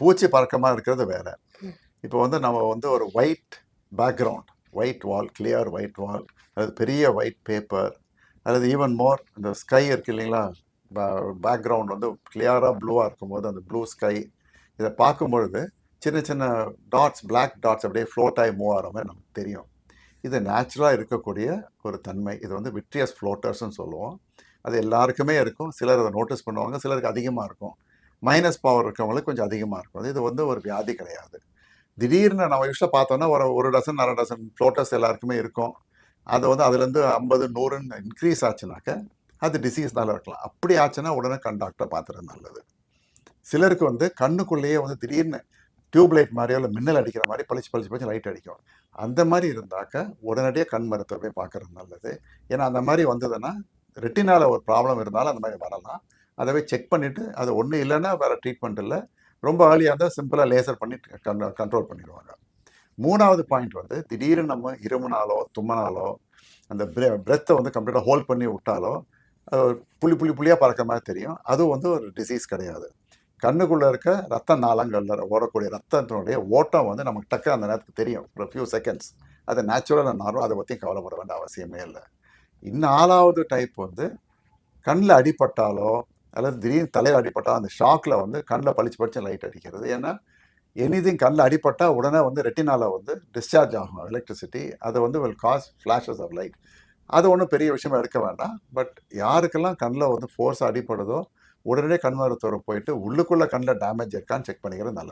பூச்சி பறக்கமாக இருக்கிறது வேற. இப்போ வந்து நம்ம வந்து ஒரு white background white wall clear white wall அல்லது பெரிய ஒயிட் பேப்பர் அல்லது ஈவன் மோர் இந்த ஸ்கை இருக்கு இல்லைங்களா? பேக்ரவுண்ட் வந்து கிளியராக ப்ளூவாக இருக்கும்போது அந்த ப்ளூ ஸ்கை இதை பார்க்கும்பொழுது சின்ன சின்ன டாட்ஸ் Black டாட்ஸ் அப்படியே ஃப்ளோட் ஆகி மூவ் ஆகிற மாதிரி நமக்கு தெரியும். இது நேச்சுரலாக இருக்கக்கூடிய ஒரு தன்மை. இது வந்து விட்ரியஸ் ஃப்ளோட்டர்ஸ்னு சொல்லுவோம். அது எல்லாருக்குமே இருக்கும். சிலர் அதை நோட்டீஸ் பண்ணுவாங்க. சிலருக்கு அதிகமாக இருக்கும். மைனஸ் பவர் இருக்கவங்களுக்கு கொஞ்சம் அதிகமாக இருக்கும். இது வந்து ஒரு வியாதி கிடையாது. திடீர்னு நம்ம யூஸ்வலாக பார்த்தோன்னா ஒரு ஒரு டசன் அரை டசன் ஃப்ளோட்டர்ஸ் எல்லாருக்குமே இருக்கும். அது வந்து அதுலேருந்து ஐம்பது நூறுன்னு இன்க்ரீஸ் ஆச்சுனாக்க அது டிசீஸ்னால இருக்கலாம். அப்படி ஆச்சுன்னா உடனே கண் டாக்டரை பார்த்துறது நல்லது. சிலருக்கு வந்து கண்ணுக்குள்ளேயே வந்து திடீர்னு டியூப் லைட் மாதிரியோ இல்லை மின்னல் அடிக்கிற மாதிரி பளிச்சு பளிச்சு பளிச்சு லைட் அடிக்கும். அந்த மாதிரி இருந்தாக்க உடனடியாக கண் மருத்துவர் போய் பார்க்கறது நல்லது. ஏன்னா அந்த மாதிரி வந்ததுன்னா ரெட்டினால ஒரு ப்ராப்ளம் இருந்தாலும் அந்த மாதிரி வரலாம். அதை போய் செக் பண்ணிவிட்டு அது ஒன்றும் இல்லைன்னா வேறு ட்ரீட்மெண்ட் இல்லை. ரொம்ப ஏர்லியாக இருந்தால் சிம்பிளாக லேசர் பண்ணி கண்ட்ரோல் பண்ணிடுவாங்க. மூணாவது பாயிண்ட் வந்து திடீர்னு நம்ம இருமுனாலோ தும்மனாலோ அந்த பிரெத்தை வந்து கம்ப்ளீட்டாக ஹோல்ட் பண்ணி விட்டாலோ புளி புளி புள்ளி புள்ளி புள்ளியாக பறக்கிற மாதிரி தெரியும். அதுவும் வந்து ஒரு டிசீஸ் கிடையாது. கண்ணுக்குள்ளே இருக்க ரத்த நாளங்களில் ஓடக்கூடிய ரத்தத்தினுடைய ஓட்டம் வந்து நமக்கு டக்கு அந்த நேரத்துக்கு தெரியும். ஒரு ஃபியூ செகண்ட்ஸ் அது நேச்சுரலாக நார்மல் அதை பற்றியும் கவலைப்பட வேண்டிய அவசியமே இல்லை. இன்னும் நாலாவது டைப் வந்து கண்ணில் அடிபட்டாலோ அல்லது திடீர்னு தலையில் அடிப்பட்டால் அந்த ஷாக்கில் வந்து கண்ணில் பளிச்சு பளிச்சு லைட் அடிக்கிறது. ஏன்னா எனிதிங் கண்ணில் அடிப்பட்டால் உடனே வந்து ரெட்டினாவில் வந்து டிஸ்சார்ஜ் ஆகும் எலக்ட்ரிசிட்டி அதை வந்து will cause flashes of light அது ஒன்றும் பெரிய விஷயமா எடுக்க வேண்டாம். பட் யாருக்கெல்லாம் கண்ணில் வந்து ஃபோர்ஸ் அடிப்படுதோ உடனே கண் மருத்துவரை போயிட்டு உள்ளுக்குள்ளே கண்ணில் டேமேஜ் இருக்கான்னு செக் பண்ணிக்கிறது நல்லது.